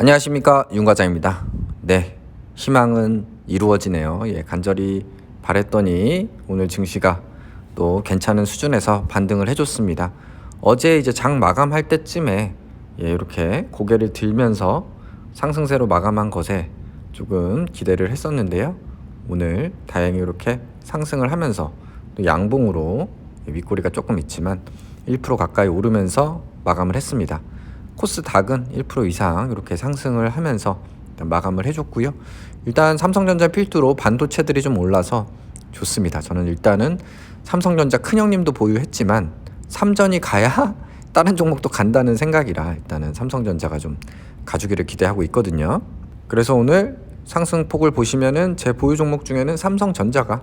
안녕하십니까 윤과장입니다. 네, 희망은 이루어지네요. 예, 간절히 바랬더니 오늘 증시가 또 괜찮은 수준에서 반등을 해줬습니다. 어제 이제 장 마감할 때쯤에 예, 이렇게 고개를 들면서 상승세로 마감한 것에 조금 기대를 했었는데요. 오늘 다행히 이렇게 상승을 하면서 또 양봉으로 예, 윗꼬리가 조금 있지만 1% 가까이 오르면서 마감을 했습니다. 코스닥은 1% 이상 이렇게 상승을 하면서 마감을 해줬고요. 일단 삼성전자 필두로 반도체들이 좀 올라서 좋습니다. 저는 일단은 삼성전자 큰형님도 보유했지만 삼전이 가야 다른 종목도 간다는 생각이라 일단은 삼성전자가 좀 가주기를 기대하고 있거든요. 그래서 오늘 상승폭을 보시면은 제 보유 종목 중에는 삼성전자가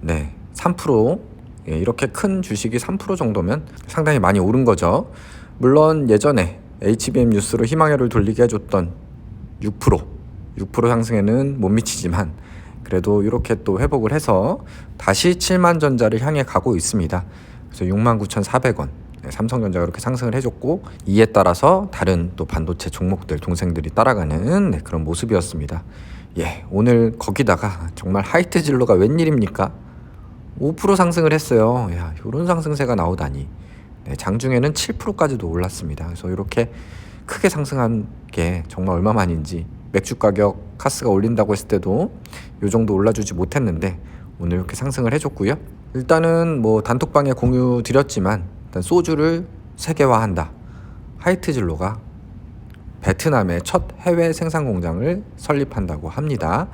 네, 3% 예, 이렇게 큰 주식이 3% 정도면 상당히 많이 오른 거죠. 물론 예전에 HBM 뉴스로 희망회를 돌리게 해줬던 6% 6% 상승에는 못 미치지만 그래도 이렇게 또 회복을 해서 다시 7만 전자를 향해 가고 있습니다. 그래서 69,400원 네, 삼성전자가 이렇게 상승을 해줬고 이에 따라서 다른 또 반도체 종목들 동생들이 따라가는 네, 그런 모습이었습니다. 예, 오늘 거기다가 정말 하이트 진로가 웬일입니까? 5% 상승을 했어요. 야, 이런 상승세가 나오다니. 네, 장중에는 7%까지도 올랐습니다. 그래서 이렇게 크게 상승한 게 정말 얼마만인지 맥주 가격 카스가 올린다고 했을 때도 이 정도 올라주지 못했는데 오늘 이렇게 상승을 해줬고요. 일단은 뭐 단톡방에 공유 드렸지만 일단 소주를 세계화한다. 하이트 진로가 베트남의 첫 해외 생산 공장을 설립한다고 합니다.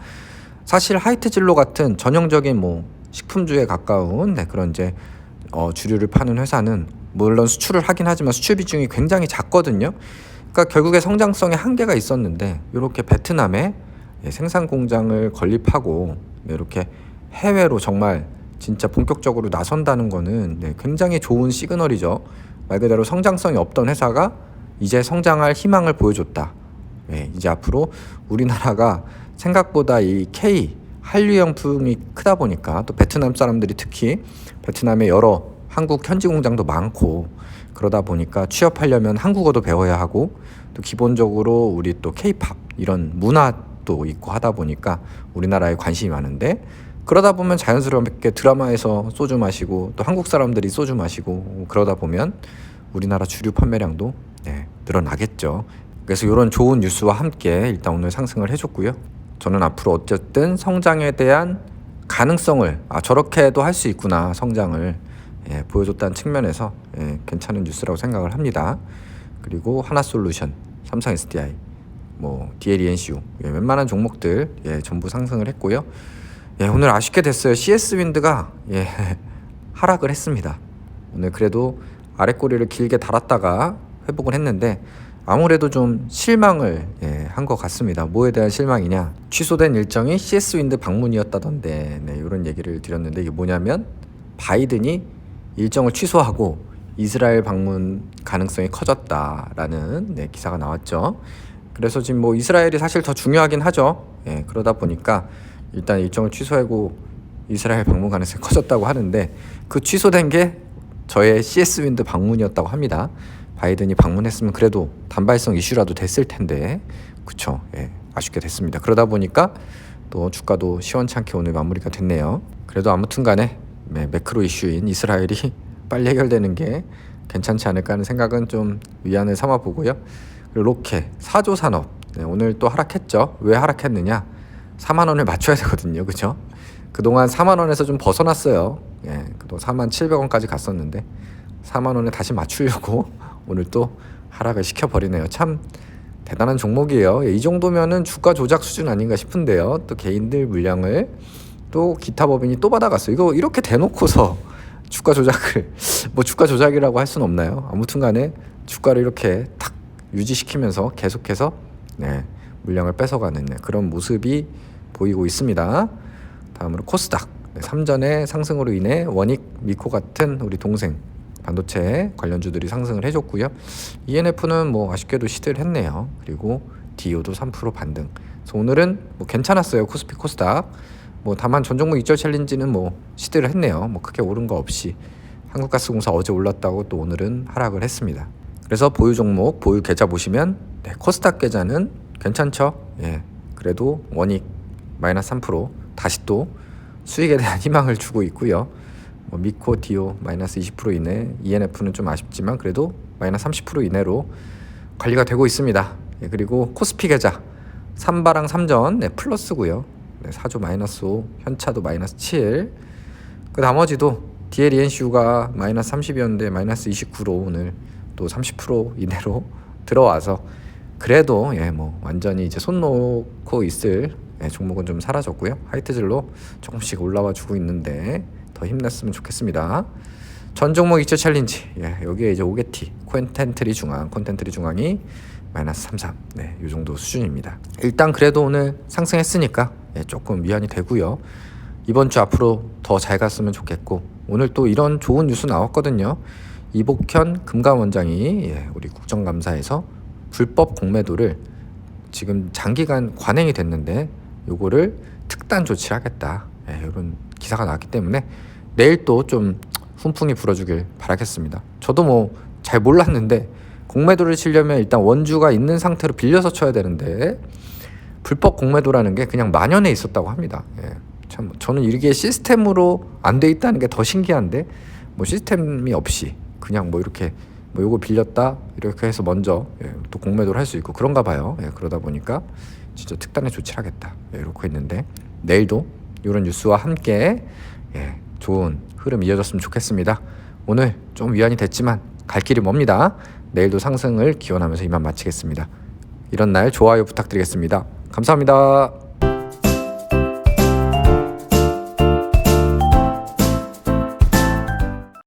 사실 하이트 진로 같은 전형적인 뭐 식품주에 가까운 네, 그런 이제 어, 주류를 파는 회사는 물론 수출을 하긴 하지만 수출 비중이 굉장히 작거든요. 그러니까 결국에 성장성에 한계가 있었는데 이렇게 베트남에 예, 생산 공장을 건립하고 이렇게 해외로 정말 진짜 본격적으로 나선다는 거는 네, 굉장히 좋은 시그널이죠. 말 그대로 성장성이 없던 회사가 이제 성장할 희망을 보여줬다. 네, 이제 앞으로 우리나라가 생각보다 이 K 한류형품이 크다 보니까 또 베트남 사람들이 특히 베트남에 여러 한국 현지 공장도 많고 그러다 보니까 취업하려면 한국어도 배워야 하고 또 기본적으로 우리 또 K-팝 이런 문화도 있고 하다 보니까 우리나라에 관심이 많은데 그러다 보면 자연스럽게 드라마에서 소주 마시고 또 한국 사람들이 소주 마시고 그러다 보면 우리나라 주류 판매량도 네, 늘어나겠죠. 그래서 이런 좋은 뉴스와 함께 일단 오늘 상승을 해줬고요. 저는 앞으로 어쨌든 성장에 대한 가능성을 아 저렇게도 할 수 있구나 성장을 예, 보여줬다는 측면에서 예, 괜찮은 뉴스라고 생각을 합니다. 그리고 하나솔루션, 삼성 SDI, 뭐 DLENCU 예, 웬만한 종목들 예, 전부 상승을 했고요. 예, 오늘 아쉽게 됐어요. CS 윈드가 예, 하락을 했습니다. 오늘 그래도 아래 꼬리를 길게 달았다가 회복을 했는데 아무래도 좀 실망을 예, 한것 같습니다. 뭐에 대한 실망이냐? 취소된 일정이 CS 윈드 방문이었다던데 네, 이런 얘기를 드렸는데 이게 뭐냐면 바이든이 일정을 취소하고 이스라엘 방문 가능성이 커졌다라는 네, 기사가 나왔죠. 그래서 지금 뭐 이스라엘이 사실 더 중요하긴 하죠. 예, 그러다 보니까 일단 일정을 취소하고 이스라엘 방문 가능성이 커졌다고 하는데 그 취소된 게 저의 CS 윈드 방문이었다고 합니다. 바이든이 방문했으면 그래도 단발성 이슈라도 됐을 텐데 그쵸 예, 아쉽게 됐습니다 그러다 보니까 또 주가도 시원찮게 오늘 마무리가 됐네요 그래도 아무튼 간에 네, 매크로 이슈인 이스라엘이 빨리 해결되는 게 괜찮지 않을까 하는 생각은 좀 위안을 삼아 보고요. 그리고 로케 사조 산업. 네, 오늘 또 하락했죠? 왜 하락했느냐? 4만 원을 맞춰야 되거든요. 그죠? 그동안 4만 원에서 좀 벗어났어요. 예, 그동안 4만 700원까지 갔었는데 4만 원에 다시 맞추려고 오늘 또 하락을 시켜 버리네요. 참 대단한 종목이에요. 예, 이 정도면은 주가 조작 수준 아닌가 싶은데요. 또 개인들 물량을 또 기타 법인이 또 받아갔어요. 이거 이렇게 대놓고서 주가 조작을 뭐 주가 조작이라고 할 수는 없나요? 아무튼간에 주가를 이렇게 탁 유지시키면서 계속해서 네, 물량을 뺏어가는 네, 그런 모습이 보이고 있습니다. 다음으로 코스닥 네, 3전의 상승으로 인해 원익, 미코 같은 우리 동생 반도체 관련주들이 상승을 해줬고요. ENF는 뭐 아쉽게도 시들 했네요. 그리고 디오도 3% 반등. 그래서 오늘은 뭐 괜찮았어요. 코스피 코스닥. 뭐 다만 전 종목 이절 챌린지는 뭐 시들을 했네요. 뭐 크게 오른 거 없이 한국가스공사 어제 올랐다고 또 오늘은 하락을 했습니다. 그래서 보유 종목, 보유 계좌 보시면 네, 코스닥 계좌는 괜찮죠? 예. 그래도 원익 마이너스 3% 다시 또 수익에 대한 희망을 주고 있고요. 뭐 미코 디오 마이너스 20% 이내, ENF는 좀 아쉽지만 그래도 마이너스 30% 이내로 관리가 되고 있습니다. 예, 그리고 코스피 계좌 삼바랑 삼전 네, 플러스고요. 네, 사조 마이너스 5, 현차도 마이너스 7. 그 나머지도 DL ENCU가 마이너스 30이었는데 마이너스 29로 오늘 또 30% 이내로 들어와서 그래도 예 뭐 완전히 이제 손 놓고 있을 예, 종목은 좀 사라졌고요. 하이트질로 조금씩 올라와 주고 있는데 더 힘냈으면 좋겠습니다. 전 종목 이체 챌린지 예, 여기에 이제 오게티 콘텐트리 중앙 콘텐트리 중앙이 마이너스 33 네, 이 정도 수준입니다. 일단 그래도 오늘 상승했으니까 예, 조금 위안이 되고요. 이번 주 앞으로 더 잘 갔으면 좋겠고 오늘 또 이런 좋은 뉴스 나왔거든요. 이복현 금감원장이 예, 우리 국정감사에서 불법 공매도를 지금 장기간 관행이 됐는데 요거를 특단 조치하겠다 예, 이런 기사가 나왔기 때문에 내일 또 좀 훈풍이 불어주길 바라겠습니다. 저도 뭐 잘 몰랐는데 공매도를 치려면 일단 원주가 있는 상태로 빌려서 쳐야 되는데 불법 공매도라는 게 그냥 만연해 있었다고 합니다. 예. 참 저는 이게 시스템으로 안 돼 있다는 게 더 신기한데 뭐 시스템이 없이 그냥 뭐 이렇게 뭐 요거 빌렸다 이렇게 해서 먼저 예, 또 공매도를 할 수 있고 그런가 봐요. 예, 그러다 보니까 진짜 특단의 조치를 하겠다 예, 이렇게 했는데 내일도 이런 뉴스와 함께 예, 좋은 흐름 이어졌으면 좋겠습니다. 오늘 좀 위안이 됐지만 갈 길이 멉니다. 내일도 상승을 기원하면서 이만 마치겠습니다. 이런 날 좋아요 부탁드리겠습니다. 감사합니다.